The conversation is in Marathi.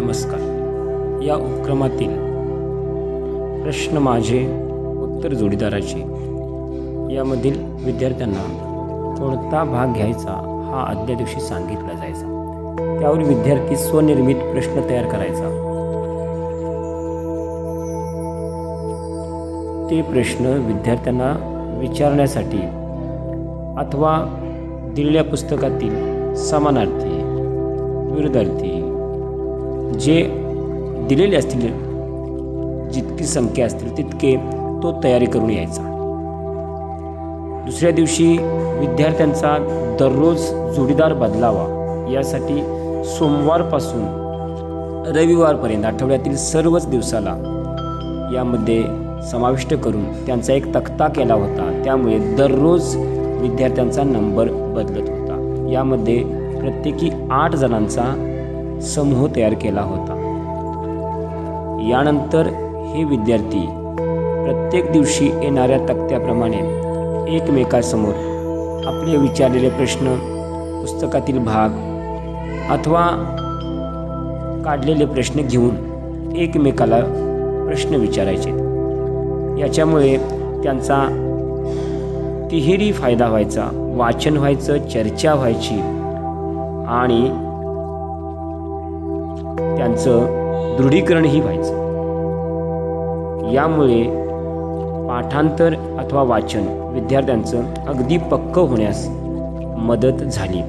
नमस्कार. या उपक्रमातील प्रश्न माझे उत्तर जोडीदाराचे. यामधील विद्यार्थ्यांना कोणता भाग घ्यायचा हा आदल्या दिवशी सांगितला जायचा. त्यावर विद्यार्थी स्वनिर्मित प्रश्न तयार करायचा. ते प्रश्न विद्यार्थ्यांना विचारण्यासाठी अथवा दिलेल्या पुस्तकातील समानार्थी विरुद्धार्थी जे दिलेले असतील जितकी संख्या असतील तितके तो तयारी करून यायचा. दुसऱ्या दिवशी विद्यार्थ्यांचा दररोज जोडीदार बदलावा यासाठी सोमवारपासून रविवारपर्यंत आठवड्यातील सर्वच दिवसाला यामध्ये समाविष्ट करून त्यांचा एक तक्ता केला होता. त्यामुळे दररोज विद्यार्थ्यांचा नंबर बदलत होता. यामध्ये प्रत्येकी आठ जणांचा समूह तयार केला होता. यानंतर हे विद्यार्थी प्रत्येक दिवशी येणाऱ्या तक्त्याप्रमाणे एकमेकासमोर आपले विचारलेले प्रश्न पुस्तकातील भाग अथवा काढलेले प्रश्न घेऊन एकमेकाला प्रश्न विचारायचे. याच्यामुळे त्यांचा तिहेरी फायदा व्हायचा वाचन व्हायचं चर्चा व्हायची आणि त्यांचं दृढीकरणही व्हायचं. यामुळे पाठांतर अथवा वाचन विद्यार्थ्यांचं अगदी पक्क होण्यास मदत झाली.